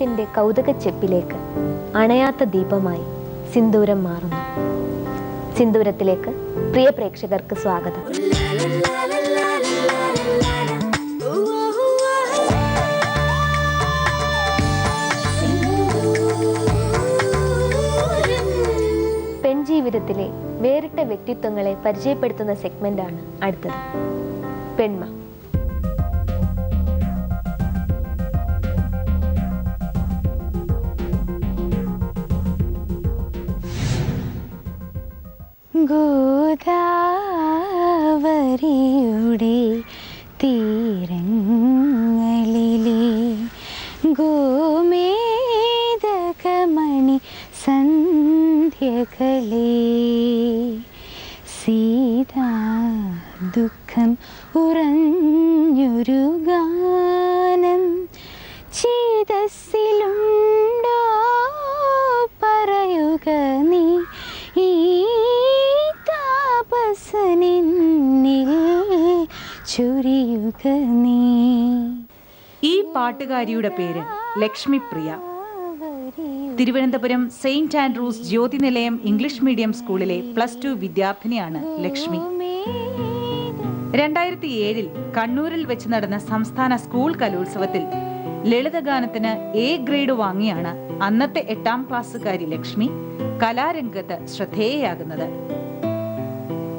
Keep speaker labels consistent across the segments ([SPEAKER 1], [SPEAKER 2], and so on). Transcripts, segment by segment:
[SPEAKER 1] ഹൃദയത്തിന്റെ കൗതുക ചെപ്പിലേക്ക് അണയാത്ത ദീപമായി സിന്ദൂരം മാറുന്നു. സിന്ദൂരത്തിലേക്ക് പ്രിയ പ്രേക്ഷകർക്ക് സ്വാഗതം. പെൺജീവിതത്തിലെ വേറിട്ട വ്യക്തിത്വങ്ങളെ പരിചയപ്പെടുത്തുന്ന സെഗ്മെന്റാണ് അടുത്തത്. പെൺമ.
[SPEAKER 2] ഗോദാവരിയുടെ തീരങ്ങളിലെ ഗോമേദകമണി സന്ധ്യകളെ. സീതാ ദുഃഖം ഉറഞ്ഞൊരു ഗാനം ചേതസ്സിലുണ്ടോ
[SPEAKER 3] പാട്ടുകാരിയുടെ പേര് Lakshmipriya. Thiruvananthapuram Saint Andrew's Jyothi Nilayam English medium സ്കൂളിലെ പ്ലസ് ടു വിദ്യാർത്ഥിനിയാണ് ലക്ഷ്മി. രണ്ടായിരത്തി ഏഴിൽ കണ്ണൂരിൽ വെച്ച് നടന്ന സംസ്ഥാന സ്കൂൾ കലോത്സവത്തിൽ ലളിതഗാനത്തിന് എ ഗ്രേഡ് വാങ്ങിയാണ് അന്നത്തെ എട്ടാം ക്ലാസ്സുകാരി ലക്ഷ്മി കലാരംഗത്ത് ശ്രദ്ധേയയാകുന്നത്.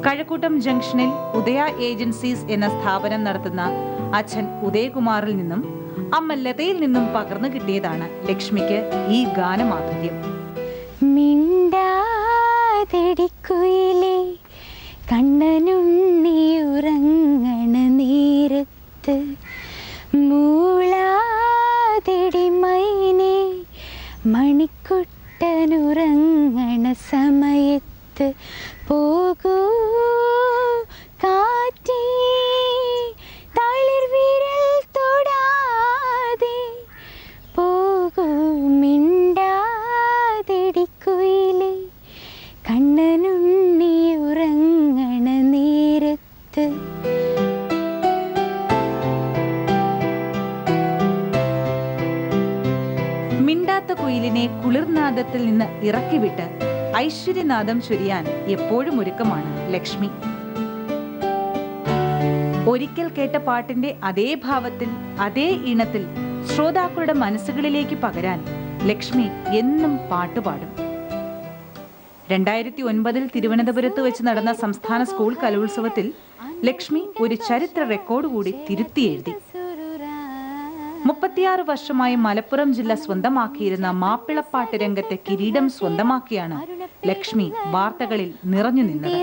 [SPEAKER 3] കഴക്കൂട്ടം ജംഗ്ഷനിൽ ഉദയ ഏജൻസീസ് എന്ന സ്ഥാപനം നടത്തുന്ന അച്ഛൻ ഉദയകുമാറിൽ നിന്നും അമ്മ ലതയിൽ നിന്നും പകർന്നു കിട്ടിയതാണ് ലക്ഷ്മിക്ക് ഈ ഗാനമാധുര്യം.
[SPEAKER 2] മിണ്ടാതെടിക്കുയിലേ കണ്ണനുണ്ണിയുറങ്ങണ നേരത്ത് മൂളാതെടി മൈനെ മണിക്കുട്ടനുറങ്ങണ സമയത്ത് പോകൂ
[SPEAKER 3] മിണ്ടാത്ത കുയിലിനെ കുളിർനാദത്തിൽ നിന്ന് ഇറക്കിവിട്ട് ഐശ്വര്യനാദം ചൊരിയാൻ എപ്പോഴും ഒരുക്കമാണ് ലക്ഷ്മി. ഒരിക്കൽ കേട്ട പാട്ടിന്റെ അതേ ഭാവത്തിൽ അതേ ഇണത്തിൽ ശ്രോതാക്കളുടെ മനസ്സുകളിലേക്ക് പകരാൻ ലക്ഷ്മി എന്നും പാട്ടുപാടും രണ്ടായിരത്തി ഒൻപതിൽ തിരുവനന്തപുരത്ത് വെച്ച് നടന്ന സംസ്ഥാന സ്കൂൾ കലോത്സവത്തിൽ ലക്ഷ്മി ഒരു ചരിത്ര റെക്കോർഡ് കൂടി തിരുത്തി എഴുതി. മുപ്പത്തിയാറ് വർഷമായി മലപ്പുറം ജില്ല സ്വന്തമാക്കിയിരുന്ന മാപ്പിളപ്പാട്ട് രംഗത്തെ കിരീടം സ്വന്തമാക്കിയാണ് ലക്ഷ്മി വാർത്തകളിൽ നിറഞ്ഞു നിന്നത്.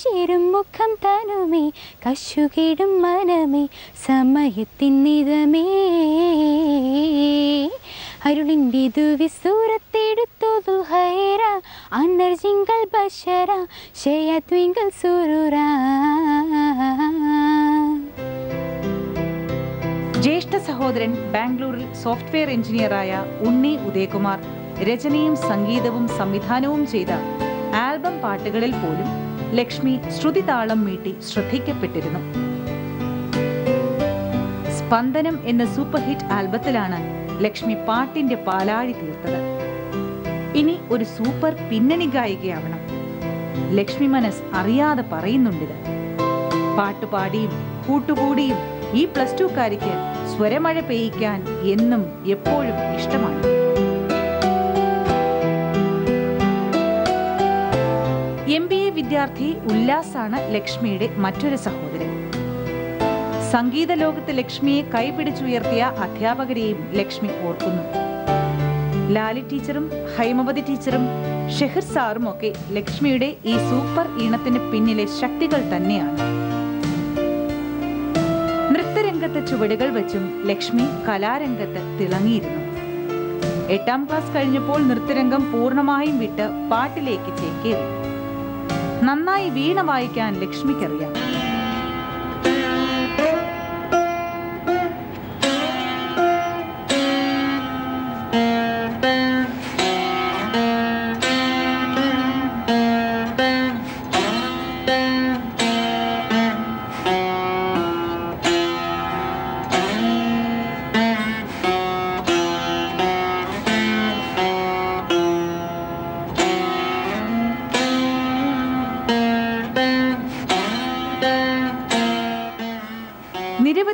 [SPEAKER 2] ഉദശിരും മുഖം തനുമേ കശുകിടും മനമേ സമയത്തിന്നിതമേ അരുളിന്റെ ദുവിസൂരത്തെടുത്തു ഹൈറ അന്നർജിങ്കൽ ബഷറ ഷെയത്വിങ്കൽ സുരുരാ
[SPEAKER 3] ജ്യേഷ്ഠ സഹോദരൻ ബാംഗ്ലൂരിൽ സോഫ്റ്റ്വെയർ എഞ്ചിനീയറായ ഉണ്ണി ഉദയകുമാർ രചനയും സംഗീതവും സംവിധാനവും ചെയ്ത ആൽബം പാട്ടുകളിൽ പോലും ലക്ഷ്മി ശ്രുതി താളം മീട്ടി ശ്രദ്ധിക്കപ്പെട്ടിരുന്നു. സ്പന്ദനം എന്ന സൂപ്പർ ഹിറ്റ് ആൽബത്തിലാണ് ലക്ഷ്മി പാട്ടിന്റെ പാലാഴി തീർത്തത്. ഇനി ഒരു സൂപ്പർ പിന്നണി ഗായികയാവണം. ലക്ഷ്മി മനസ് അറിയാതെ പറയുന്നുണ്ടിത്. പാട്ടുപാടിയും കൂട്ടുകൂടിയും ഈ പ്ലസ് ടുക്കാരിക്ക് സ്വരമഴ പെയ്യിക്കാൻ എന്നും എപ്പോഴും ഇഷ്ടമാണ്. വിദ്യാർത്ഥി ഉല്ലാസാണ് ലക്ഷ്മിയുടെ മറ്റൊരു സഹോദരൻ. സംഗീത ലോകത്ത് ലക്ഷ്മിയെ കൈപിടിച്ചുയർത്തിയ അധ്യാപകരെയും ലക്ഷ്മി ഓർക്കുന്നു. ലാലി ടീച്ചറും ഹൈമവതി ടീച്ചറും ഷെഹർ സാറും ഒക്കെ ലക്ഷ്മിയുടെ ഈ സൂപ്പർ ഈണത്തിന് പിന്നിലെ ശക്തികൾ തന്നെയാണ്. നൃത്തരംഗത്തെ ചുവടുകൾ വെച്ചും ലക്ഷ്മി കലാരംഗത്ത് തിളങ്ങിയിരുന്നു. എട്ടാം ക്ലാസ് കഴിഞ്ഞപ്പോൾ നൃത്തരംഗം പൂർണമായും വിട്ട് പാട്ടിലേക്ക് ചേക്കേറി. നന്നായി വീണ വായിക്കാൻ ലക്ഷ്മിക്കറിയാം.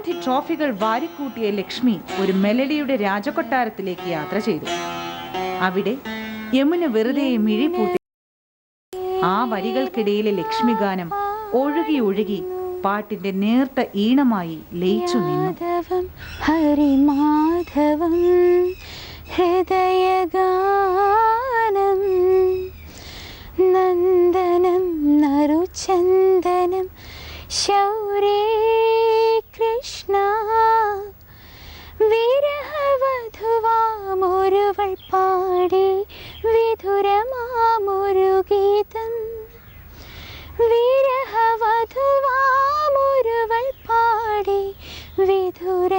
[SPEAKER 2] നിരവധി ട്രോഫികൾ വാരിക്കൂട്ടിയ ലക്ഷ്മി ഒരു മെലഡിയുടെ രാജകൊട്ടാരത്തിലേക്ക് യാത്ര ചെയ്തു. അവിടെ യമുന വെറുതെ മിഴി പൂട്ടി. ആ വരികൾക്കിടയിലെ ലക്ഷ്മി ഗാനം ഒഴുകി ഒഴുകി പാട്ടിന്റെ നേർത്ത ഈണമായി ലയിച്ചു നിന്നു.
[SPEAKER 4] could